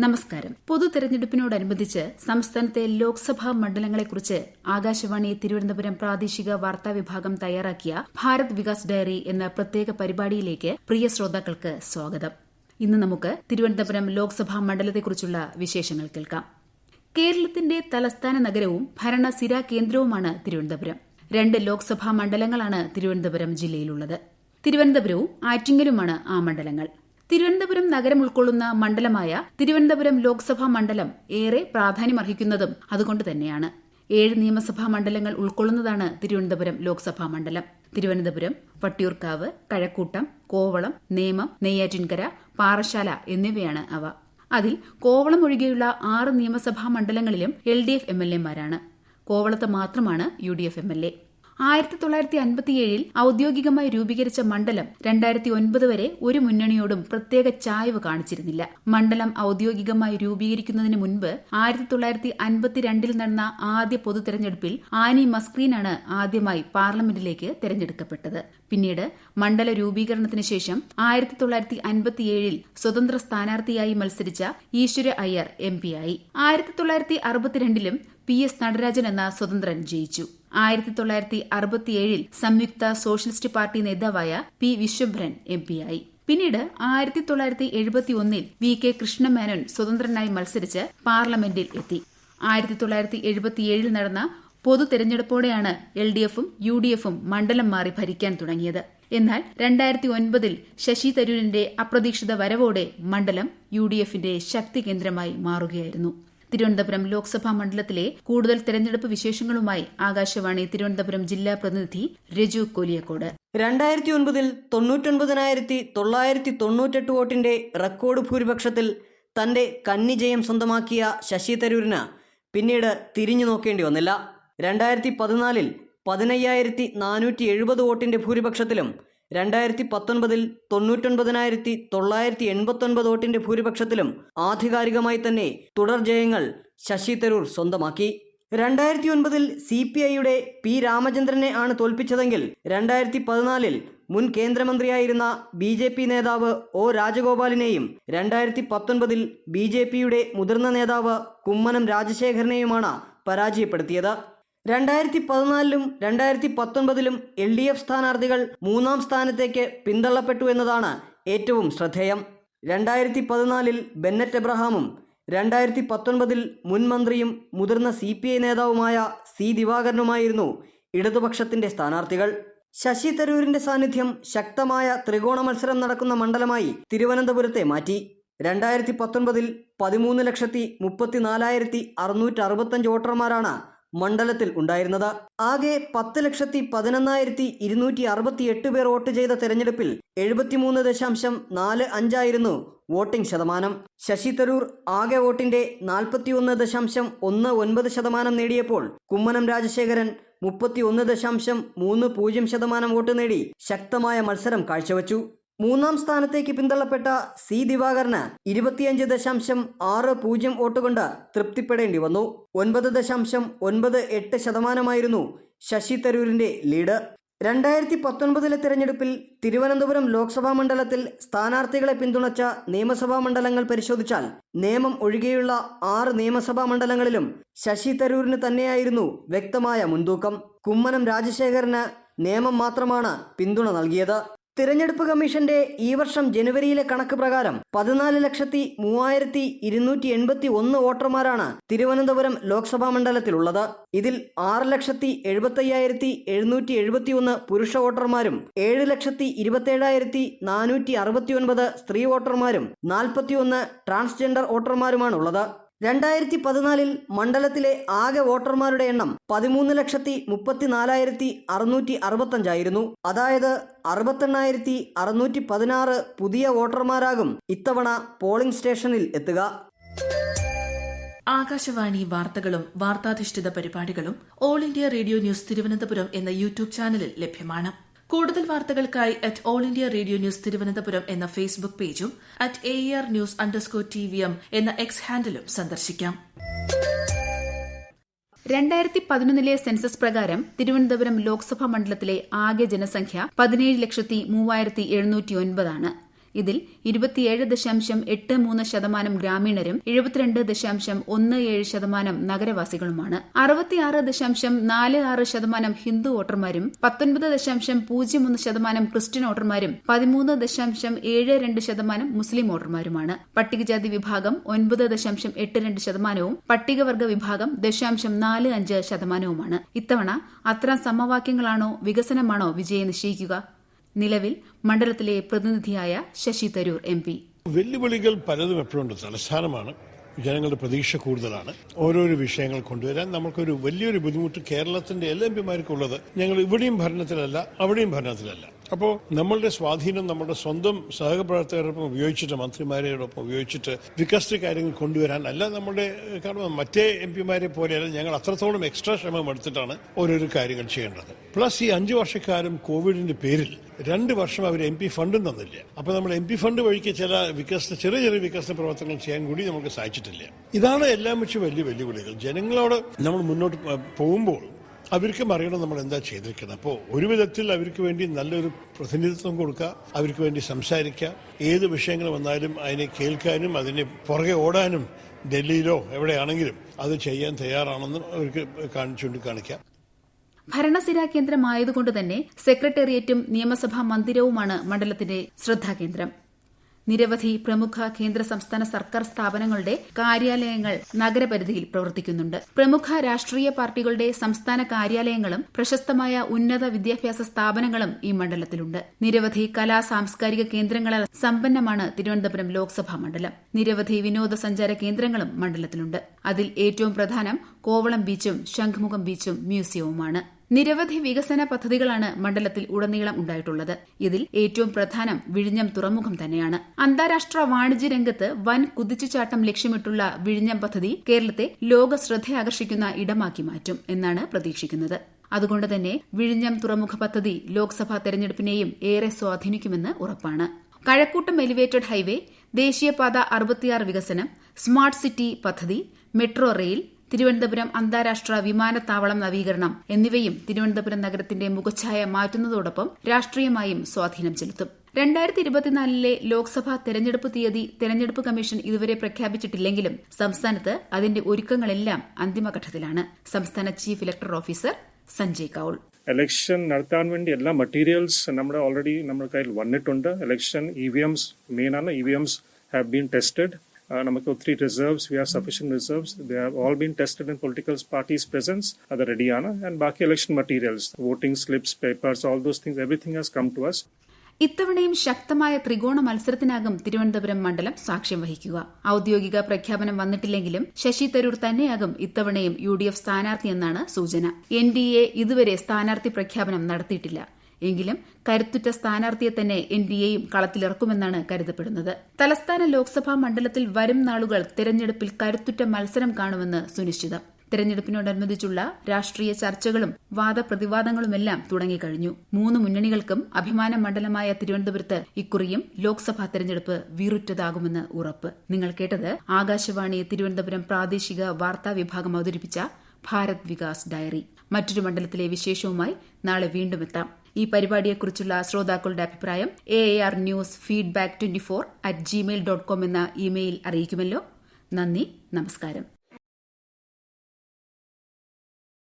നമസ്കാരം. പൊതു തെരഞ്ഞെടുപ്പിനോടനുബന്ധിച്ച് സംസ്ഥാനത്തെ ലോക്സഭാ മണ്ഡലങ്ങളെക്കുറിച്ച് ആകാശവാണി തിരുവനന്തപുരം പ്രാദേശിക വാർത്താ വിഭാഗം തയ്യാറാക്കിയ ഭാരത് വികാസ് ഡയറി എന്ന പ്രത്യേക പരിപാടിയിലേക്ക് പ്രിയ ശ്രോതാക്കൾക്ക് സ്വാഗതം. ഇന്ന് നമുക്ക് തിരുവനന്തപുരം ലോക്സഭാ മണ്ഡലത്തെക്കുറിച്ചുള്ള വിശേഷങ്ങൾ കേൾക്കാം. കേരളത്തിന്റെ തലസ്ഥാന നഗരവും ഭരണസിര കേന്ദ്രവുമാണ് തിരുവനന്തപുരം. രണ്ട് ലോക്സഭാ മണ്ഡലങ്ങളാണ് തിരുവനന്തപുരം ജില്ലയിലുള്ളത്. തിരുവനന്തപുരവും ആറ്റിങ്ങലുമാണ് ആ മണ്ഡലങ്ങൾ. തിരുവനന്തപുരം നഗരം ഉൾക്കൊള്ളുന്ന മണ്ഡലമായ തിരുവനന്തപുരം ലോക്സഭാ മണ്ഡലം ഏറെ പ്രാധാന്യമർഹിക്കുന്നതും അതുകൊണ്ട് തന്നെയാണ്. ഏഴ് നിയമസഭാ മണ്ഡലങ്ങൾ ഉൾക്കൊള്ളുന്നതാണ് തിരുവനന്തപുരം ലോക്സഭാ മണ്ഡലം. തിരുവനന്തപുരം വട്ടിയൂർക്കാവ് കഴക്കൂട്ടം കോവളം നേമം നെയ്യാറ്റിൻകര പാറശാല എന്നിവയാണ് അവ. അതിൽ കോവളം ഒഴികെയുള്ള ആറ് നിയമസഭാ മണ്ഡലങ്ങളിലും L D F M L എമാരാണ് കോവളത്ത് മാത്രമാണ് U D F M L A. ആയിരത്തി തൊള്ളായിരത്തി അൻപത്തിയേഴിൽ ഔദ്യോഗികമായി രൂപീകരിച്ച മണ്ഡലം രണ്ടായിരത്തി ഒൻപത് വരെ ഒരു മുന്നണിയോടും പ്രത്യേക ചായ്വ് കാണിച്ചിരുന്നില്ല. മണ്ഡലം ഔദ്യോഗികമായി രൂപീകരിക്കുന്നതിന് മുൻപ് ആയിരത്തി തൊള്ളായിരത്തി അൻപത്തിരണ്ടിൽ നടന്ന ആദ്യ പൊതു തെരഞ്ഞെടുപ്പിൽ ആനി മസ്ക്രീനാണ് ആദ്യമായി പാർലമെന്റിലേക്ക് തെരഞ്ഞെടുക്കപ്പെട്ടത്. പിന്നീട് മണ്ഡല രൂപീകരണത്തിന് ശേഷം ആയിരത്തി തൊള്ളായിരത്തി അൻപത്തിയേഴിൽ സ്വതന്ത്ര സ്ഥാനാർത്ഥിയായി മത്സരിച്ച ഈശ്വര അയ്യർ എം പിയായി ആയിരത്തി തൊള്ളായിരത്തി അറുപത്തിരണ്ടിലും പി എസ് നടരാജൻ എന്ന സ്വതന്ത്രൻ ജയിച്ചു. ആയിരത്തി തൊള്ളായിരത്തി അറുപത്തിയേഴിൽ സംയുക്ത സോഷ്യലിസ്റ്റ് പാർട്ടി നേതാവായ പി വിശ്വഭ്രൻ എം പിയായി പിന്നീട് ആയിരത്തി തൊള്ളായിരത്തി എഴുപത്തി ഒന്നിൽ വി കെ കൃഷ്ണമേനോൻ സ്വതന്ത്രനായി മത്സരിച്ച് പാർലമെന്റിൽ എത്തി. ആയിരത്തി തൊള്ളായിരത്തി എഴുപത്തിയേഴിൽ നടന്ന പൊതു തെരഞ്ഞെടുപ്പോടെയാണ് എൽ ഡി എഫും യു ഡി എഫും മണ്ഡലം മാറി ഭരിക്കാൻ തുടങ്ങിയത്. എന്നാൽ രണ്ടായിരത്തി ഒൻപതിൽ ശശി തരൂരിന്റെ അപ്രതീക്ഷിത വരവോടെ മണ്ഡലം യു ഡി എഫിന്റെ ശക്തി കേന്ദ്രമായി മാറുകയായിരുന്നു. തിരുവനന്തപുരം ലോക്സഭാ മണ്ഡലത്തിലെ കൂടുതൽ തെരഞ്ഞെടുപ്പ് വിശേഷങ്ങളുമായി ആകാശവാണി തിരുവനന്തപുരം ജില്ലാ പ്രതിനിധി രജു കോലിയക്കോട്. രണ്ടായിരത്തി ഒൻപതിൽ തൊണ്ണൂറ്റൊൻപതിനായിരത്തി തൊള്ളായിരത്തി തൊണ്ണൂറ്റെട്ട് വോട്ടിന്റെ റെക്കോർഡ് ഭൂരിപക്ഷത്തിൽ തന്റെ കന്നിജയം സ്വന്തമാക്കിയ ശശി തരൂരിന് പിന്നീട് തിരിഞ്ഞു നോക്കേണ്ടി വന്നില്ല. രണ്ടായിരത്തി പതിനാലിൽ പതിനയ്യായിരത്തി നാനൂറ്റി എഴുപത് വോട്ടിന്റെ ഭൂരിപക്ഷത്തിലും രണ്ടായിരത്തി പത്തൊൻപതിൽ തൊണ്ണൂറ്റൊൻപതിനായിരത്തി തൊള്ളായിരത്തി എൺപത്തൊൻപത് വോട്ടിന്റെ ഭൂരിപക്ഷത്തിലും ആധികാരികമായി തന്നെ തുടർ ജയങ്ങൾ ശശി തരൂർ സ്വന്തമാക്കി. രണ്ടായിരത്തി ഒൻപതിൽ സി പി ഐയുടെ പി രാമചന്ദ്രനെ ആണ് തോൽപ്പിച്ചതെങ്കിൽ രണ്ടായിരത്തി പതിനാലിൽ മുൻ കേന്ദ്രമന്ത്രിയായിരുന്ന ബി ജെ പി നേതാവ് ഒ രാജഗോപാലിനെയും രണ്ടായിരത്തി പത്തൊൻപതിൽ ബി ജെ പിയുടെ മുതിർന്ന നേതാവ് കുമ്മനം രാജശേഖരനെയുമാണ് പരാജയപ്പെടുത്തിയത്. രണ്ടായിരത്തി പതിനാലിലും രണ്ടായിരത്തി പത്തൊൻപതിലും എൽ ഡി എഫ് സ്ഥാനാർത്ഥികൾ മൂന്നാം സ്ഥാനത്തേക്ക് പിന്തള്ളപ്പെട്ടു എന്നതാണ് ഏറ്റവും ശ്രദ്ധേയം. രണ്ടായിരത്തി പതിനാലിൽ ബെന്നറ്റ് എബ്രഹാമും രണ്ടായിരത്തി പത്തൊൻപതിൽ മുൻ മന്ത്രിയും മുതിർന്ന സി പി ഐ നേതാവുമായ സി ദിവാകരനുമായിരുന്നു ഇടതുപക്ഷത്തിന്റെ സ്ഥാനാർത്ഥികൾ. ശശി തരൂരിന്റെ സാന്നിധ്യം ശക്തമായ ത്രികോണ മത്സരം നടക്കുന്ന മണ്ഡലമായി തിരുവനന്തപുരത്തെ മാറ്റി. രണ്ടായിരത്തി പത്തൊൻപതിൽ പതിമൂന്ന് ലക്ഷത്തി മുപ്പത്തിനാലായിരത്തി അറുന്നൂറ്റി അറുപത്തഞ്ച് വോട്ടർമാരാണ് മണ്ഡലത്തിൽ ഉണ്ടായിരുന്നത്. ആകെ പത്ത് ലക്ഷത്തി പതിനൊന്നായിരത്തി ഇരുന്നൂറ്റി അറുപത്തി എട്ട് പേർ വോട്ട് ചെയ്ത തെരഞ്ഞെടുപ്പിൽ എഴുപത്തിമൂന്ന് ദശാംശം നാല് അഞ്ചായിരുന്നു വോട്ടിംഗ് ശതമാനം. ശശി തരൂർ ആകെ വോട്ടിന്റെ നാൽപ്പത്തിയൊന്ന് ദശാംശം ഒന്ന് ഒൻപത് ശതമാനം നേടിയപ്പോൾ കുമ്മനം രാജശേഖരൻ മുപ്പത്തി ഒന്ന് ദശാംശം മൂന്ന് പൂജ്യം ശതമാനം വോട്ട് നേടി ശക്തമായ മത്സരം കാഴ്ചവെച്ചു. മൂന്നാം സ്ഥാനത്തേക്ക് പിന്തള്ളപ്പെട്ട സി ദിവാകരന് ഇരുപത്തിയഞ്ച് ദശാംശം ആറ് പൂജ്യം വോട്ടുകൊണ്ട് തൃപ്തിപ്പെടേണ്ടി വന്നു. ഒൻപത് ദശാംശം ഒൻപത് എട്ട് ശതമാനമായിരുന്നു ശശി തരൂരിന്റെ ലീഡ്. രണ്ടായിരത്തി പത്തൊൻപതിലെ തിരഞ്ഞെടുപ്പിൽ തിരുവനന്തപുരം ലോക്സഭാ മണ്ഡലത്തിൽ സ്ഥാനാർത്ഥികളെ പിന്തുണച്ച നിയമസഭാ മണ്ഡലങ്ങൾ പരിശോധിച്ചാൽ നിയമം ഒഴികെയുള്ള ആറ് നിയമസഭാ മണ്ഡലങ്ങളിലും ശശി തരൂരിന് തന്നെയായിരുന്നു വ്യക്തമായ മുൻതൂക്കം. കുമ്മനം രാജശേഖരന് നിയമം മാത്രമാണ് പിന്തുണ നൽകിയത്. തിരഞ്ഞെടുപ്പ് കമ്മീഷന്റെ ഈ വർഷം ജനുവരിയിലെ കണക്ക് പ്രകാരം പതിനാല് ലക്ഷത്തി മൂവായിരത്തി ഇരുന്നൂറ്റി എൺപത്തി ഒന്ന് വോട്ടർമാരാണ് തിരുവനന്തപുരം ലോക്സഭാ മണ്ഡലത്തിലുള്ളത്. ഇതിൽ ആറ് ലക്ഷത്തി എഴുപത്തയ്യായിരത്തി എഴുന്നൂറ്റി എഴുപത്തി ഒന്ന് പുരുഷ വോട്ടർമാരും ഏഴ് ലക്ഷത്തി ഇരുപത്തേഴായിരത്തി നാനൂറ്റി അറുപത്തി ഒൻപത് സ്ത്രീ വോട്ടർമാരും നാൽപ്പത്തിയൊന്ന് ട്രാൻസ്ജെൻഡർ വോട്ടർമാരുമാണുള്ളത്. രണ്ടായിരത്തി പതിനാലിൽ മണ്ഡലത്തിലെ ആകെ വോട്ടർമാരുടെ എണ്ണം പതിമൂന്ന് ലക്ഷത്തി മുപ്പത്തിനാലായിരത്തി അറുന്നൂറ്റി അറുപത്തഞ്ചായിരുന്നു അതായത് അറുപത്തെണ്ണായിരത്തി അറുന്നൂറ്റി പതിനാറ് പുതിയ വോട്ടർമാരാകും ഇത്തവണ പോളിംഗ് സ്റ്റേഷനിൽ എത്തുക. ആകാശവാണി വാർത്തകളും വാർത്താധിഷ്ഠിത പരിപാടികളും All India Radio News Thiruvananthapuram എന്ന യൂട്യൂബ് ചാനലിൽ ലഭ്യമാണ്. കൂടുതൽ വാർത്തകൾക്കായി at All India Radio News Thiruvananthapuram എന്ന ഫേസ്ബുക്ക് പേജും at A R news underscore T V M എന്ന എക്സ് ഹാൻഡിലും സന്ദർശിക്കാം. രണ്ടായിരത്തി പതിനൊന്നിലെ സെൻസസ് പ്രകാരം തിരുവനന്തപുരം ലോക്സഭാ മണ്ഡലത്തിലെ ആകെ ജനസംഖ്യ പതിനേഴ് ലക്ഷത്തി മൂവായിരത്തി എഴുന്നൂറ്റി ഒൻപതാണ്. ഇതിൽ ഇരുപത്തിയേഴ് ദശാംശം എട്ട് മൂന്ന് ശതമാനം ഗ്രാമീണരും എഴുപത്തിരണ്ട് ദശാംശം ഒന്ന് ഏഴ് ശതമാനം നഗരവാസികളുമാണ്. അറുപത്തിയാറ് ദശാംശം നാല് ആറ് ശതമാനം ഹിന്ദു വോട്ടർമാരും പത്തൊൻപത് ദശാംശം പൂജ്യം ഒന്ന് ശതമാനം ക്രിസ്ത്യൻ വോട്ടർമാരും പതിമൂന്ന് ദശാംശം ഏഴ് രണ്ട് ശതമാനം മുസ്ലിം വോട്ടർമാരുമാണ്. പട്ടികജാതി വിഭാഗം ഒൻപത് ദശാംശം എട്ട് രണ്ട് ശതമാനവും പട്ടികവർഗ വിഭാഗം ദശാംശം നാല് അഞ്ച് ശതമാനവുമാണ്. ഇത്തവണ അത്തരം സമവാക്യങ്ങളാണോ വികസനമാണോ വിജയം നിശ്ചയിക്കുക? നിലവിൽ മണ്ഡലത്തിലെ പ്രതിനിധിയായ ശശി തരൂർ എം പി. വെല്ലുവിളികൾ പലതും എപ്പോഴുണ്ട്. തലസ്ഥാനമാണ്. ജനങ്ങളുടെ പ്രതീക്ഷ കൂടുതലാണ്. ഓരോരോ വിഷയങ്ങൾ കൊണ്ടുവരാൻ നമുക്കൊരു വലിയൊരു ബുദ്ധിമുട്ട് കേരളത്തിന്റെ എല്ലാ എം പിമാർക്കുള്ളത്. ഞങ്ങൾ ഇവിടെയും ഭരണത്തിലല്ല അവിടെയും ഭരണത്തിലല്ല. അപ്പോൾ നമ്മളുടെ സ്വാധീനം നമ്മുടെ സ്വന്തം സഹപ്രവർത്തകരോടൊപ്പം ഉപയോഗിച്ചിട്ട് മന്ത്രിമാരോടൊപ്പം ഉപയോഗിച്ചിട്ട് വികസിത കാര്യങ്ങൾ കൊണ്ടുവരാൻ അല്ല നമ്മുടെ കാരണം മറ്റേ എം പിമാരെ പോലെയല്ല ഞങ്ങൾ അത്രത്തോളം എക്സ്ട്രാ ശ്രമം എടുത്തിട്ടാണ് ഓരോരോ കാര്യങ്ങൾ ചെയ്യേണ്ടത്. പ്ലസ് ഈ അഞ്ചു വർഷക്കാലം കോവിഡിന്റെ പേരിൽ രണ്ട് വർഷം അവർ എം പി ഫണ്ടും തന്നില്ല. അപ്പൊ നമ്മൾ എം പി ഫണ്ട് വഴിക്ക് ചില വികസന ചെറിയ ചെറിയ വികസന പ്രവർത്തനങ്ങൾ ചെയ്യാൻ കൂടി നമുക്ക് സാധിച്ചിട്ടില്ല. ഇതാണ് എല്ലാം വെച്ച് വലിയ വെല്ലുവിളികൾ. ജനങ്ങളോട് നമ്മൾ മുന്നോട്ട് പോകുമ്പോൾ അവർക്കും അറിയണം നമ്മൾ എന്താ ചെയ്തിരിക്കുന്നത്. അപ്പോൾ ഒരു വിധത്തിൽ അവർക്ക് വേണ്ടി നല്ലൊരു പ്രതിനിധിത്വം കൊടുക്കുക അവർക്ക് വേണ്ടി സംസാരിക്കുക. ഏത് വിഷയങ്ങൾ വന്നാലും അതിനെ കേൾക്കാനും അതിനെ പുറകെ ഓടാനും ഡൽഹിയിലോ എവിടെയാണെങ്കിലും അത് ചെയ്യാൻ തയ്യാറാണെന്ന് അവർക്ക് കാണി- ചൂണ്ടിക്കാണിക്കാം. ഭരണസിരാ കേന്ദ്രമായതുകൊണ്ട് തന്നെ സെക്രട്ടേറിയറ്റും നിയമസഭാ മന്ദിരവുമാണ് മണ്ഡലത്തിന്റെ ശ്രദ്ധാകേന്ദ്രം. നിരവധി പ്രമുഖ കേന്ദ്ര സംസ്ഥാന സർക്കാർ സ്ഥാപനങ്ങളുടെ കാര്യാലയങ്ങൾ നഗരപരിധിയിൽ പ്രവർത്തിക്കുന്നുണ്ട്. പ്രമുഖ രാഷ്ട്രീയ പാർട്ടികളുടെ സംസ്ഥാന കാര്യാലയങ്ങളും പ്രശസ്തമായ ഉന്നത വിദ്യാഭ്യാസ സ്ഥാപനങ്ങളും ഈ മണ്ഡലത്തിലുണ്ട്. നിരവധി കലാ സാംസ്കാരിക കേന്ദ്രങ്ങളാൽ സമ്പന്നമാണ് തിരുവനന്തപുരം ലോക്സഭാ മണ്ഡലം. നിരവധി വിനോദസഞ്ചാര കേന്ദ്രങ്ങളും മണ്ഡലത്തിലുണ്ട്. അതിൽ ഏറ്റവും പ്രധാനം കോവളം ബീച്ചും ശംഖുമുഖം ബീച്ചും മ്യൂസിയവുമാണ്. നിരവധി വികസന പദ്ധതികളാണ് മണ്ഡലത്തിൽ ഉടനീളം ഉണ്ടായിട്ടുള്ളത്. ഇതിൽ ഏറ്റവും പ്രധാനം വിഴിഞ്ഞം തുറമുഖം തന്നെയാണ്. അന്താരാഷ്ട്ര വാണിജ്യ രംഗത്ത് വൻ കുതിച്ചുചാട്ടം ലക്ഷ്യമിട്ടുള്ള വിഴിഞ്ഞം പദ്ധതി കേരളത്തെ ലോക ശ്രദ്ധയാകർഷിക്കുന്ന ഇടമാക്കി മാറ്റും എന്നാണ് പ്രതീക്ഷിക്കുന്നത്. അതുകൊണ്ട് തന്നെ വിഴിഞ്ഞം തുറമുഖ പദ്ധതി ലോക്സഭാ തെരഞ്ഞെടുപ്പിനെയും ഏറെ സ്വാധീനിക്കുമെന്ന് ഉറപ്പാണ്. കഴക്കൂട്ടം എലിവേറ്റഡ് ഹൈവേ ദേശീയപാത അറുപത്തിയാറ് വികസനം സ്മാർട്ട് സിറ്റി പദ്ധതി മെട്രോ റെയിൽ തിരുവനന്തപുരം അന്താരാഷ്ട്ര വിമാനത്താവളം നവീകരണം എന്നിവയും തിരുവനന്തപുരം നഗരത്തിന്റെ മുഖച്ഛായ മാറ്റുന്നതോടൊപ്പം രാഷ്ട്രീയമായും സ്വാധീനം ചെലുത്തും. രണ്ടായിരത്തി ഇരുപത്തിനാലിലെ ലോക്സഭാ തെരഞ്ഞെടുപ്പ് തീയതി തെരഞ്ഞെടുപ്പ് കമ്മീഷൻ ഇതുവരെ പ്രഖ്യാപിച്ചിട്ടില്ലെങ്കിലും സംസ്ഥാനത്ത് അതിന്റെ ഒരുക്കങ്ങളെല്ലാം അന്തിമഘട്ടത്തിലാണ്. സംസ്ഥാന chief elector officer Sanjay Kaul. Election നടത്താൻ വേണ്ടി എല്ലാ മെറ്റീരിയൽസ് നമ്മുടെ ഓൾറെഡി നമ്മുടെ കയ്യിൽ വന്നിട്ടുണ്ട്. Election E V Ms main ആണ്. E V Ms have been tested നമുക്ക് ഒത്തിരി reserves we are sufficient reserves they have all been tested in political parties presence അത് റെഡിയാണ് ആൻഡ് ബാക്കി election materials voting slips papers all those things everything has come to us ഇത്തവണയും ശക്തമായ ത്രികോണ മത്സരത്തിനാകും തിരുവനന്തപുരം മണ്ഡലം സാക്ഷ്യം വഹിക്കുക. ഔദ്യോഗിക പ്രഖ്യാപനം വന്നിട്ടില്ലെങ്കിലും ശശി തരൂർ തന്നെയാകും ഇത്തവണയും യു ഡി എഫ് സ്ഥാനാർത്ഥിയെന്നാണ് സൂചന. എൻ ഡി എ ഇതുവരെ സ്ഥാനാർത്ഥി പ്രഖ്യാപനം നടത്തിയിട്ടില്ല. എങ്കിലും കരുത്തുറ്റ സ്ഥാനാർത്ഥിയെ തന്നെ എൻ ഡി എയും കളത്തിലിറക്കുമെന്നാണ് കരുതപ്പെടുന്നത്. തലസ്ഥാന ലോക്സഭാ മണ്ഡലത്തിൽ വരും നാളുകൾ തെരഞ്ഞെടുപ്പിൽ കരുത്തുറ്റ മത്സരം കാണുമെന്ന് സുനിശ്ചിതം. തെരഞ്ഞെടുപ്പിനോടനുബന്ധിച്ചുള്ള രാഷ്ട്രീയ ചർച്ചകളും വാദപ്രതിവാദങ്ങളുമെല്ലാം തുടങ്ങിക്കഴിഞ്ഞു. മൂന്ന് മുന്നണികൾക്കും അഭിമാന മണ്ഡലമായ തിരുവനന്തപുരത്ത് ഇക്കുറിയും ലോക്സഭാ തെരഞ്ഞെടുപ്പ് വീറുറ്റതാകുമെന്ന് ഉറപ്പ്. നിങ്ങൾ കേട്ടത് ആകാശവാണി തിരുവനന്തപുരം പ്രാദേശിക വാർത്താ വിഭാഗം അവതരിപ്പിച്ച ഭാരത് വികാസ് ഡയറി. മറ്റൊരു മണ്ഡലത്തിലെ വിശേഷവുമായി നാളെ വീണ്ടും എത്താം. ഈ പരിപാടിയെക്കുറിച്ചുള്ള ശ്രോതാക്കളുടെ അഭിപ്രായം A A R news feedback twenty four at Gmail dot com എന്ന ഇമെയിൽ അറിയിക്കുമല്ലോ. നന്ദി നമസ്കാരം.